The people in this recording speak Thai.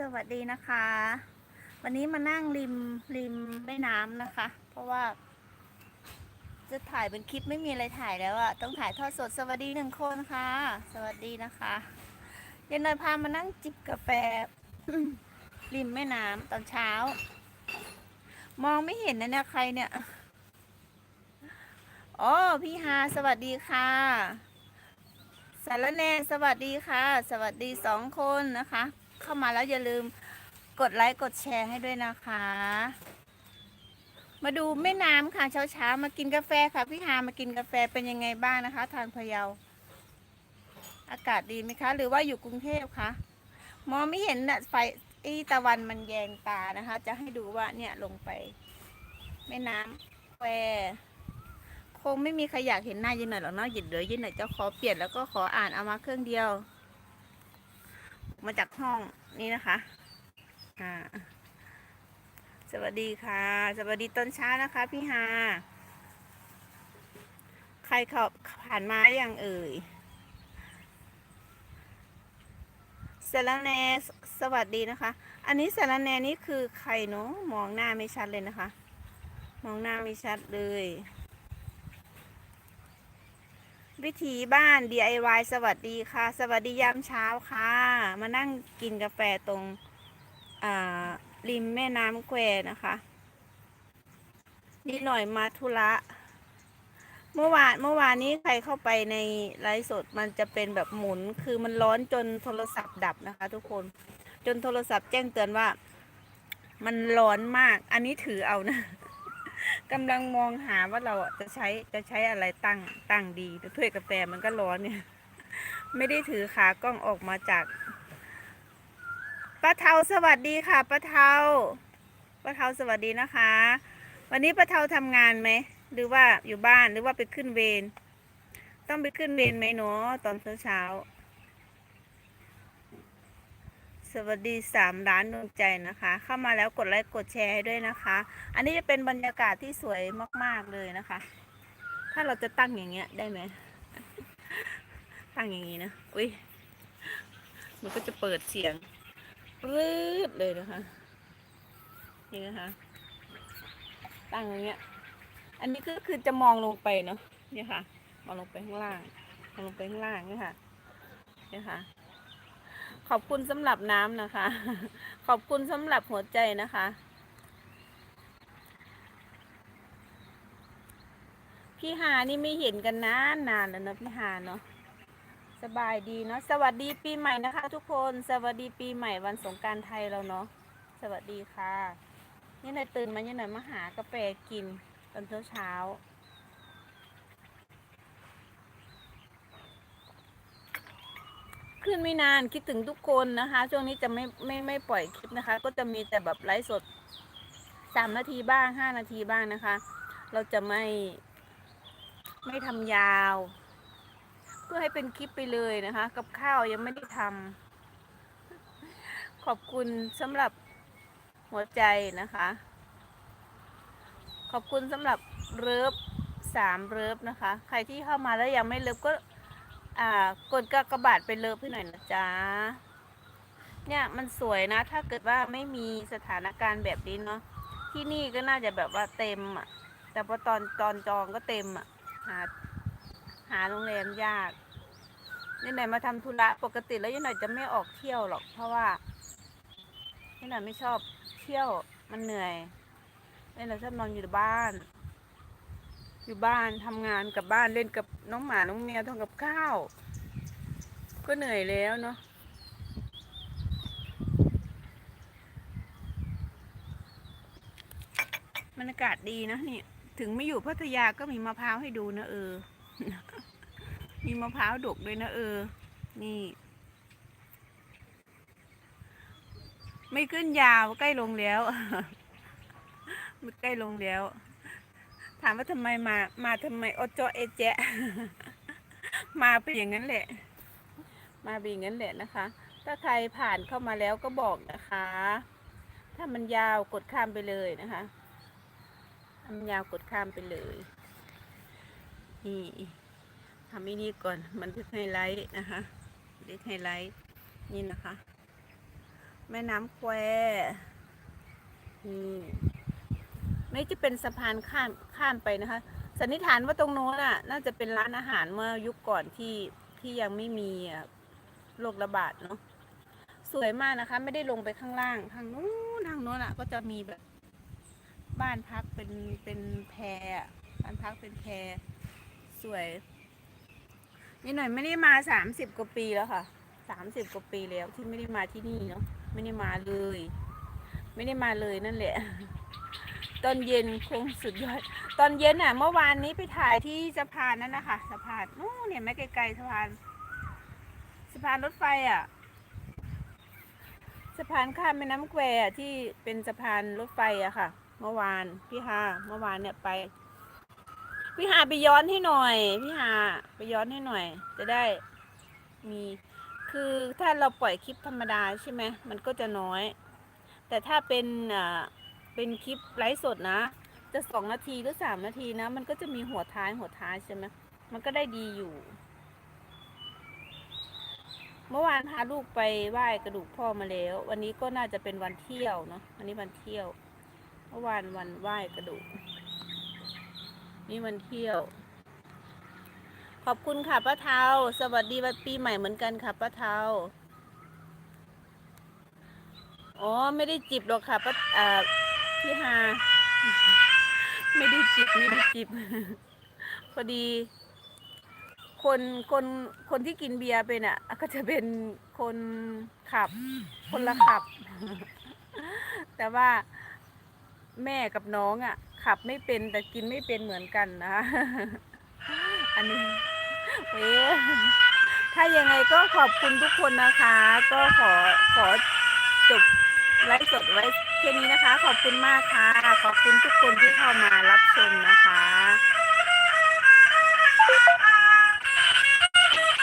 สวัสดีนะคะ วันนี้มานั่งริมริมแม่น้ำนะคะ เพราะว่า จะถ่ายเป็นคลิปไม่มีอะไรถ่ายแล้วอะต้องถ่ายทอดสดสวัสดีหนึ่งคนค่ะ สวัสดีนะคะเย็นเลยพามานั่งจิบกาแฟ ริมแม่น้ำตอนเช้า มองไม่เห็นนะเนี่ยใครเนี่ยอ๋อพี่ฮาสวัสดีค่ะสารแนสวัสดีค่ะ สวัสดีสองคนนะคะ เข้ามาแล้วอย่าลืมกดไลค์กดแชร์ให้ด้วยนะคะ มาดูแม่น้ำค่ะเช้าๆมากินกาแฟค่ะพี่ฮามากินกาแฟเป็นยังไงบ้างนะคะ ทางพะเยา อากาศดีไหมคะ หรือว่าอยู่กรุงเทพคะมองไม่เห็นนะไฟไอีตะวันมันแยงตานะคะ จะให้ดูว่าเนี่ยลงไป แม่น้ำแควคงไม่มีใครอยากเห็นหน้ายินหน่อยหรอกเนาะหยิบเดี๋ยวยินหน่อยจะขอเปลี่ยนแล้วก็ขออ่านเอามาเครื่องเดียว มาจากห้องนี้นะคะอ่าสวัสดีค่ะ สวัสดีตอนเช้านะคะ พี่ฮาใครเขาผ่านมาอยังเอ่ยสารแหนสสวัสดีนะคะ อันนี้สารแหนนี่คือใครเนาะมองหน้าไม่ชัดเลยนะคะ มองหน้าไม่ชัดเลย วิถีบ้าน DIY สวัสดีค่ะ สวัสดียามเช้าค่ะ มานั่งกินกาแฟตรงริมแม่น้ำแควนะคะนิดหน่อยมาธุระ เมื่อวานเมื่อวานนี้ใครเข้าไปในไลฟ์สดมันจะเป็นแบบหมุน คือมันร้อนจนโทรศัพท์ดับนะคะ ทุกคน จนโทรศัพท์แจ้งเตือนว่า มันร้อนมาก อันนี้ถือเอานะ กำลังมองหาว่าเราจะใช้จะใช้อะไรตั้งตั้งดีแต่ถ้วยกาแฟมันก็ร้อนเนี่ย ไม่ได้ถือขากล้องออกมาจากป้าเทาสวัสดีค่ะป้าเทาป้าเทาสวัสดีนะคะ วันนี้ป้าเทาทำงานไหมหรือว่าอยู่บ้านหรือว่าไปขึ้นเวรต้องไปขึ้นเวรไหมเนาะตอนเช้าเช้า สวัสดีสามร้านดวงใจนะคะ เข้ามาแล้วกดไลค์กดแชร์ให้ด้วยนะคะ อันนี้จะเป็นบรรยากาศที่สวยมาก ๆ เลยนะคะ ถ้าเราจะตั้งอย่างเงี้ยได้ไหมตั้งอย่างนี้นะอุ้ยมันก็จะเปิดเสียงรืดเลยนะคะนี่นะคะตั้งอย่างเงี้ย อันนี้ก็คือจะมองลงไปเนาะนี่ค่ะ มองลงไปข้างล่างมองลงไปข้างล่างนี่ค่ะนี่ค่ะ ขอบคุณสำหรับน้ำนะคะ ขอบคุณสำหรับหัวใจนะคะ พี่หานี่ไม่เห็นกันนานนานแล้วเนะพี่หาเนาะสบายดีเนาะสวัสดีปีใหม่นะคะ ทุกคนสวัสดีปีใหม่วันสงการไทยเราเนาะสวัสดีค่ะ นี่น่อยตื่นมาเนี่ยหน่อยมาหากาแฟกินตอนเช้าเช้า ขึ้นไม่นานคิดถึงทุกคนนะคะ ช่วงนี้จะไม่ไม่ไม่ปล่อยคลิปนะคะ ก็จะมีแต่แบบไลฟ์สดสามนาทีบ้างห้านาทีบ้างนะคะ เราจะไม่ ไม่ทำยาว เพื่อให้เป็นคลิปไปเลยนะคะ กับข้าวยังไม่ได้ทำขอบคุณสำหรับหัวใจนะคะ ขอบคุณสำหรับเลิฟสามเลิฟนะคะ ใครที่เข้ามาแล้วยังไม่เลิฟก็ อ่ากดกากบาทไปเลิฟให้หน่อยนะจ๊ะเนี่ยมันสวยนะ ถ้าเกิดว่าไม่มีสถานการณ์แบบนี้เนาะที่นี่ก็น่าจะแบบว่าเต็มอะ แต่พอตอนตอนจองก็เต็มอะ หา หาโรงแรมยากนี่หน่อยมาทำธุระปกติแล้วยี่หน่อยจะไม่ออกเที่ยวหรอก เพราะว่ายี่หน่อยไม่ชอบเที่ยวมันเหนื่อยยี่หน่อยชอบนอนอยู่บ้าน อยู่บ้านทำงานกับบ้านเล่นกับน้องหมาน้องแมวทำกับข้าว ก็เหนื่อยแล้วเนาะบรรยากาศดีนะนี่ ถึงไม่อยู่พัทยาก็มีมะพร้าวให้ดูนะเออ มีมะพร้าวดกด้วยนะเออ นี่ ไม่ขึ้นยาวใกล้ลงแล้ว มันใกล้ลงแล้ว ถามว่าทำไมมา มาทำไมโอโจเอเจมาเป็นอย่างนั้นแหละ มาเป็นอย่างนั้นแหละนะคะ ถ้าใครผ่านเข้ามาแล้วก็บอกนะคะ ถ้ามันยาวกดข้ามไปเลยนะคะถ้ามันยาวกดข้ามไปเลย นี่ทำอีนี่ก่อนบันทึกไฮไลท์นะคะบันทึกไฮไลท์นี่นะคะ แม่น้ำแควนี่ นี่จะเป็นสะพานข้ามข้ามไปนะคะสันนิษฐานว่าตรงโน้นอะ น่าจะเป็นร้านอาหารเมื่อยุคก่อนที่ที่ยังไม่มีโรคระบาดเนาะสวยมากนะคะ ไม่ได้ลงไปข้างล่างทางนู้นทางโน้นอะ ก็จะมีแบบ บ้านพักเป็นเป็นแพรบ้านพักเป็นแพรสวยนี่หน่อยไม่ได้มาสามสิบกว่าปีแล้วค่ะสามสิบกว่าปีแล้วที่ไม่ได้มาที่นี่เนาะไม่ได้มาเลย ไม่ได้มาเลยนั่นแหละ ตอนเย็นคงสุดยอด ตอนเย็นอะ เมื่อวานนี้ไปถ่ายที่สะพานนั่นนะคะสะพานนู้นเนี่ยไม่ไกลๆสะพานสะพานรถไฟอะสะพานข้ามแม่น้ำแควที่เป็นสะพานรถไฟอะค่ะ เมื่อวานพี่ฮาเมื่อวานเนี่ยไป พี่ฮาไปย้อนให้หน่อย พี่ฮาไปย้อนให้หน่อย จะได้มี คือถ้าเราปล่อยคลิปธรรมดาใช่ไหมมันก็จะน้อย แต่ถ้าเป็นอ่า เป็นคลิปไลฟ์สดนะ จะสองนาทีหรือสามนาทีนะ มันก็จะมีหัวท้ายหัวท้ายใช่ไหมมันก็ได้ดีอยู่ เมื่อวานพาลูกไปไหว้กระดูกพ่อมาแล้ว วันนี้ก็น่าจะเป็นวันเที่ยวเนาะวันนี้วันเที่ยว เมื่อวานวันไหว้กระดูก นี่วันเที่ยว ขอบคุณค่ะป้าเทาสวัสดีวันปีใหม่เหมือนกันค่ะป้าเทาอ๋อ ไม่ได้จิบหรอกค่ะป้าอ่า พี่ฮาไม่ได้จิบไม่ได้จิบพอดี คนคนคนที่กินเบียร์เป็นอะ ก็จะเป็นคนขับ คนละขับ แต่ว่าแม่กับน้องอะ ขับไม่เป็นแต่กินไม่เป็นเหมือนกันนะคะอันนี้เว้ยถ้ายังไงก็ขอบคุณทุกคนนะคะ ก็ขอขอจบไลฟ์สดไว้ แค่นี้นะคะ ขอบคุณมากค่ะ ขอบคุณทุกคนที่เข้ามารับชมนะคะ